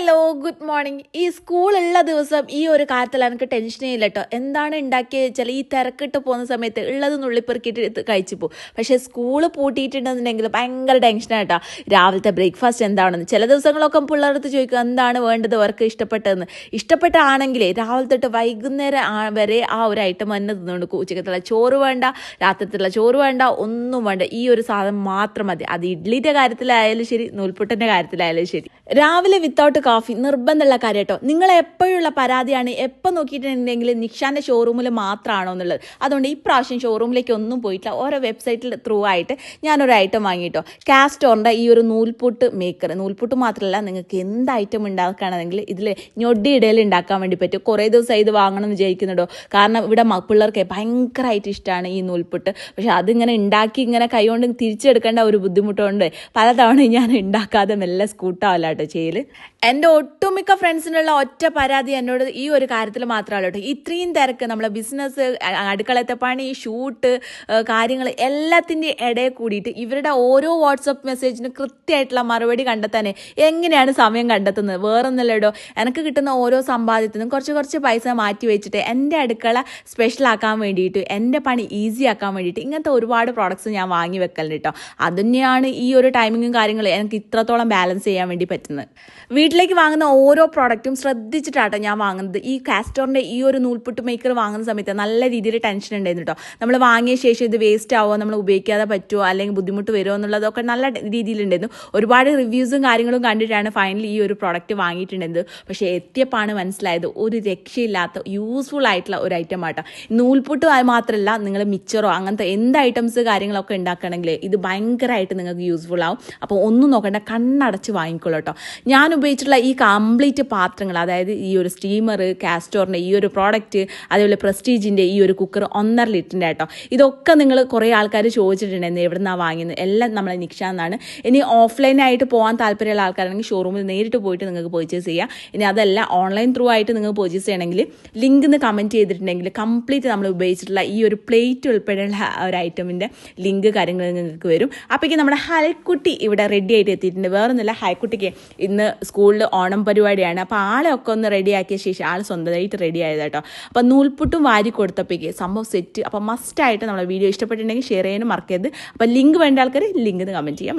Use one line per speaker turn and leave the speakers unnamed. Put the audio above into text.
Hello good morning ഈ സ്കൂളുള്ള ദിവസം ഈ ഒരു കാര്യത്തിൽ എനിക്ക് ടെൻഷനേ ഇല്ല കേട്ടോ എന്താണ് ഉണ്ടാക്കിയത് വെച്ചാൽ ഈ തിരക്കിട്ട് പോകുന്ന സമയത്ത് ഉള്ളത് നുള്ളിപ്പെറുക്കിയിട്ട് കഴിച്ചു പോകും. പക്ഷേ സ്കൂൾ പൂട്ടിയിട്ടുണ്ടെന്നുണ്ടെങ്കിൽ ഭയങ്കര ടെൻഷനാണ് കേട്ടോ രാവിലത്തെ ബ്രേക്ക്ഫാസ്റ്റ് എന്താണെന്ന് ചില ദിവസങ്ങളൊക്കെ പിള്ളേർക്ക് ചോദിക്കും എന്താണ് വേണ്ടത് അവർക്ക് ഇഷ്ടപ്പെട്ടതെന്ന്. ഇഷ്ടപ്പെട്ടാണെങ്കിലേ രാവിലെ തൊട്ട് വൈകുന്നേരം വരെ ആ ഒരു ഐറ്റം തന്നെ തിന്നുകൊണ്ട് ഉച്ചക്കത്തുള്ള ചോറ് വേണ്ട രാത്രിത്തുള്ള ചോറ് വേണ്ട ഒന്നും വേണ്ട. ഈ ഒരു സാധനം മാത്രം മതി. അത് ഇഡ്ലിയുടെ കാര്യത്തിലായാലും ശരി നൂൽപുട്ടിന്റെ കാര്യത്തിലായാലും ശരി. രാവിലെ വിത്തൗട്ട് കാഫി നിർബന്ധമുള്ള കാര്യം കേട്ടോ. നിങ്ങൾ എപ്പോഴുള്ള പരാതിയാണ് എപ്പോൾ നോക്കിയിട്ടുണ്ടെങ്കിൽ നിക്ഷാന്റെ ഷോറൂമിൽ മാത്രമാണോ എന്നുള്ളത്. അതുകൊണ്ട് ഈ പ്രാവശ്യം ഷോറൂമിലേക്ക് ഒന്നും പോയിട്ടില്ല. ഓരോ വെബ്സൈറ്റിൽ ത്രൂ ആയിട്ട് ഞാനൊരു ഐറ്റം വാങ്ങിയിട്ടോ കാസ്റ്റോറിന്റെ ഈ ഒരു നൂൽപുട്ട് മേക്കർ നൂൽപുട്ട് മാത്രമല്ല നിങ്ങൾക്ക് എന്ത് ഐറ്റം ഉണ്ടാക്കുകയാണെങ്കിൽ ഇതിൽ ഞൊടി ഇടയിൽ ഉണ്ടാക്കാൻ വേണ്ടി പറ്റും. കുറേ ദിവസം ഇത് വാങ്ങണം എന്ന് വിചാരിക്കുന്നുണ്ടോ? കാരണം ഇവിടെ പിള്ളേർക്ക് ഭയങ്കരമായിട്ട് ഇഷ്ടമാണ് ഈ നൂൽപുട്ട്. പക്ഷേ അതിങ്ങനെ ഉണ്ടാക്കി ഇങ്ങനെ കൈകൊണ്ട് തിരിച്ചെടുക്കേണ്ട ഒരു ബുദ്ധിമുട്ടുണ്ട്. പലതവണ ഞാൻ ഉണ്ടാക്കാതെ മെല്ലെ സ്കൂട്ടാവല്ല കേട്ടോ ചെയ്യൽ. എന്റെ ഒട്ടുമിക്ക ഫ്രണ്ട്സിനുള്ള ഒറ്റ പരാതി എന്നോട് ഈ ഒരു കാര്യത്തിൽ മാത്രമല്ല കേട്ടോ. ഇത്രയും തിരക്ക് നമ്മളെ ബിസിനസ് അടുക്കളത്തെ പണി ഷൂട്ട് കാര്യങ്ങൾ എല്ലാത്തിന്റെ ഇടയിൽ കൂടിയിട്ട് ഇവരുടെ ഓരോ വാട്സപ്പ് മെസ്സേജിന് കൃത്യമായിട്ടുള്ള മറുപടി കണ്ടെത്താനേ എങ്ങനെയാണ് സമയം കണ്ടെത്തുന്നത്? വേറൊന്നുമല്ലടോ എനിക്ക് കിട്ടുന്ന ഓരോ സമ്പാദ്യത്തിനും കുറച്ച് കുറച്ച് പൈസ മാറ്റി വെച്ചിട്ട് എന്റെ അടുക്കള സ്പെഷ്യൽ ആക്കാൻ വേണ്ടിയിട്ട് എന്റെ പണി ഈസി ആക്കാൻ വേണ്ടിയിട്ട് ഇങ്ങനത്തെ ഒരുപാട് പ്രോഡക്ട്സ് ഞാൻ വാങ്ങി വെക്കലുണ്ട് കേട്ടോ. അതുതന്നെയാണ് ഈ ഒരു ടൈമിങ്ങും കാര്യങ്ങളും എനിക്ക് ഇത്രത്തോളം ബാലൻസ് ചെയ്യാൻ വേണ്ടി പറ്റുന്നത്. വീട്ടിലേക്ക് വാങ്ങുന്ന ഓരോ പ്രോഡക്റ്റും ശ്രദ്ധിച്ചിട്ടാട്ടോ ഞാൻ വാങ്ങുന്നത്. ഈ കാസ്റ്റോറിന്റെ ഈ ഒരു നൂൽപുട്ട് മേക്കർ വാങ്ങുന്ന സമയത്ത് നല്ല രീതിയിൽ ടെൻഷൻ ഉണ്ടായിരുന്നു കേട്ടോ നമ്മൾ വാങ്ങിയ ശേഷം ഇത് വേസ്റ്റ് ആവുമോ നമ്മൾ ഉപയോഗിക്കാതെ പറ്റുമോ അല്ലെങ്കിൽ ബുദ്ധിമുട്ട് വരുമോ എന്നുള്ളതൊക്കെ നല്ല രീതിയിലുണ്ടായിരുന്നു ഒരുപാട് റിവ്യൂസും കാര്യങ്ങളും കണ്ടിട്ടാണ് ഫൈനലി ഈ ഒരു പ്രോഡക്റ്റ് വാങ്ങിയിട്ടുണ്ടായിരുന്നത്. പക്ഷേ എത്തിയപ്പാണ് മനസ്സിലായത് ഒരു രക്ഷയില്ലാത്ത യൂസ്ഫുൾ ആയിട്ടുള്ള ഒരു ഐറ്റം ആട്ടോ. നൂൽപുട്ട് മാത്രമല്ല നിങ്ങൾ മിച്ചറോ അങ്ങനത്തെ എന്ത് ഐറ്റംസ് കാര്യങ്ങളൊക്കെ ഉണ്ടാക്കണമെങ്കിൽ ഇത് ഭയങ്കരമായിട്ട് നിങ്ങൾക്ക് യൂസ്ഫുൾ ആവും. അപ്പോൾ ഒന്നും നോക്കണ്ട കണ്ണടച്ച് വാങ്ങിക്കോളൂ കേട്ടോ ഞാൻ ഉപയോഗിച്ചിട്ടുള്ള ഈ കംപ്ലീറ്റ് പാത്രങ്ങൾ അതായത് ഈ ഒരു സ്റ്റീമർ കാസ്റ്റോറിന്റെ ഈ ഒരു പ്രോഡക്റ്റ് അതേപോലെ പ്രസ്റ്റീജിന്റെ ഈ ഒരു കുക്കർ ഒന്നര ലിറ്ററിന്റെ കേട്ടോ. ഇതൊക്കെ നിങ്ങൾ കുറേ ആൾക്കാർ ചോദിച്ചിട്ടുണ്ടായിരുന്നു എവിടെ നിന്നാണ് വാങ്ങിയത് എല്ലാം നമ്മളെ നിക്ഷ എന്നാണ്. ഇനി ഓഫ്ലൈനായിട്ട് പോകാൻ താല്പര്യമുള്ള ആൾക്കാരാണെങ്കിൽ ഷോറൂമിൽ നേരിട്ട് പോയിട്ട് നിങ്ങൾക്ക് പർച്ചേസ് ചെയ്യാം. ഇനി അതല്ല ഓൺലൈൻ ത്രൂ ആയിട്ട് നിങ്ങൾ പർച്ചേസ് ചെയ്യണമെങ്കിൽ ലിങ്ക് എന്ന് കമന്റ് ചെയ്തിട്ടുണ്ടെങ്കിൽ കംപ്ലീറ്റ് നമ്മൾ ഉപയോഗിച്ചിട്ടുള്ള ഈ ഒരു പ്ലേറ്റ് ഉൾപ്പെടെയുള്ള ഒരു ഐറ്റമിന്റെ ലിങ്ക് കാര്യങ്ങൾ നിങ്ങൾക്ക് വരും. അപ്പോഴേക്കും നമ്മുടെ ഹൈക്കുട്ടി ഇവിടെ റെഡി ആയിട്ട് എത്തിയിട്ടുണ്ട്. വേറൊന്നുമില്ല ഹൈക്കുട്ടിക്ക് ഇന്ന് സ്കൂളിൽ ഓണം പരിപാടിയാണ്. അപ്പോൾ ആളെ ഒക്കെ ഒന്ന് റെഡിയാക്കിയ ശേഷം ആൾ സ്വന്തമായിട്ട് റെഡി ആയത് കേട്ടോ അപ്പോൾ നൂൽപുട്ടും വാരി കൊടുത്തപ്പോഴേക്ക് സംഭവം സെറ്റ് അപ്പോൾ മസ്റ്റായിട്ട് നമ്മളെ വീഡിയോ ഇഷ്ടപ്പെട്ടിട്ടുണ്ടെങ്കിൽ ഷെയർ ചെയ്യാനും മറക്കരുത്. അപ്പോൾ ലിങ്ക് വേണ്ട ആൾക്കാർ ലിങ്ക് കമന്റ് ചെയ്യാൻ മറക്കരുത്.